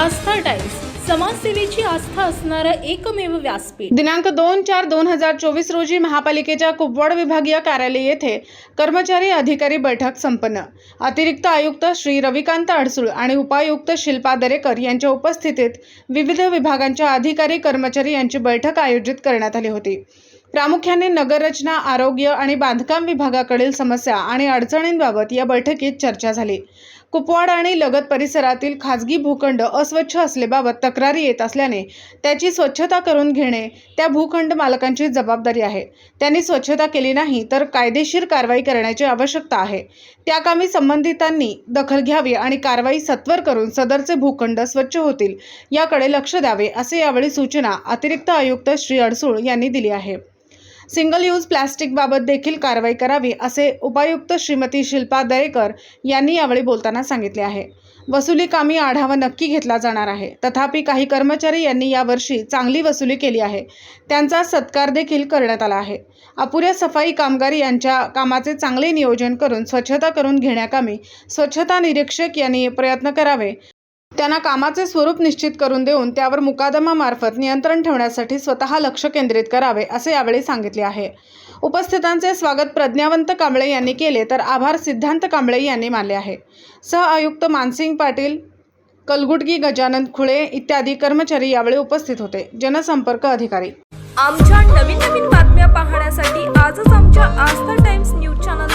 आस्था times. समाजसेवेची आस्था असणारं एकमेव व्यासपीठ. दिनांक दोन चार दोन हजार चोवीस रोजी महापालिकेच्या कुपवाड विभागीय कार्यालय येथे कर्मचारी अधिकारी बैठक संपन्न. अतिरिक्त आयुक्त श्री रविकांत अडसूळ आणि उपायुक्त शिल्पा दरेकर यांच्या उपस्थितीत विविध विभागांच्या अधिकारी कर्मचारी यांची बैठक आयोजित करण्यात आली होती. प्रामुख्याने नगररचना आरोग्य आणि बांधकाम विभागाकडील समस्या आणि अडचणींबाबत या बैठकीत चर्चा झाली. कुपवाड आणि लगत परिसरातील खाजगी भूखंड अस्वच्छ असलेबाबत तक्रारी येत असल्याने त्याची स्वच्छता करून घेणे त्या भूखंड मालकांची जबाबदारी आहे. त्यांनी स्वच्छता केली नाही तर कायदेशीर कारवाई करण्याची आवश्यकता आहे. त्या कामी संबंधितांनी दखल घ्यावी आणि कारवाई सत्वर करून सदरचे भूखंड स्वच्छ होतील याकडे लक्ष द्यावे असे यावेळी सूचना अतिरिक्त आयुक्त श्री अडसूळ यांनी दिली आहे. सिंगल यूज प्लॅस्टिकबाबत देखील कारवाई करावी असे उपायुक्त श्रीमती शिल्पा दरेकर यांनी यावेळी बोलताना सांगितले आहे. वसुली कामी आढावा नक्की घेतला जाणार आहे. तथापि काही कर्मचारी यांनी यावर्षी चांगली वसुली केली आहे. त्यांचा सत्कार देखील करण्यात आला आहे. अपुऱ्या सफाई कामगार यांच्या कामाचे चांगले नियोजन करून स्वच्छता करून घेण्याकामी स्वच्छता निरीक्षक यांनी प्रयत्न करावे त्यांना कामाचे स्वरूप निश्चित करून देऊन त्यावर मुकादमामार्फत नियंत्रण ठेवण्यासाठी स्वतः लक्ष केंद्रित करावे असे यावेळी सांगितले आहे. उपस्थितांचे स्वागत प्रज्ञावंत कांबळे यांनी केले तर आभार सिद्धांत कांबळे यांनी मानले आहे. सह आयुक्त मानसिंग पाटील कलगुटगी गजानन खुळे इत्यादी कर्मचारी यावेळी उपस्थित होते. जनसंपर्क अधिकारी. आमच्या नवीन नवीन बातम्या पाहण्यासाठी आजच आमच्या आस्था टाइम्स न्यूज चॅनल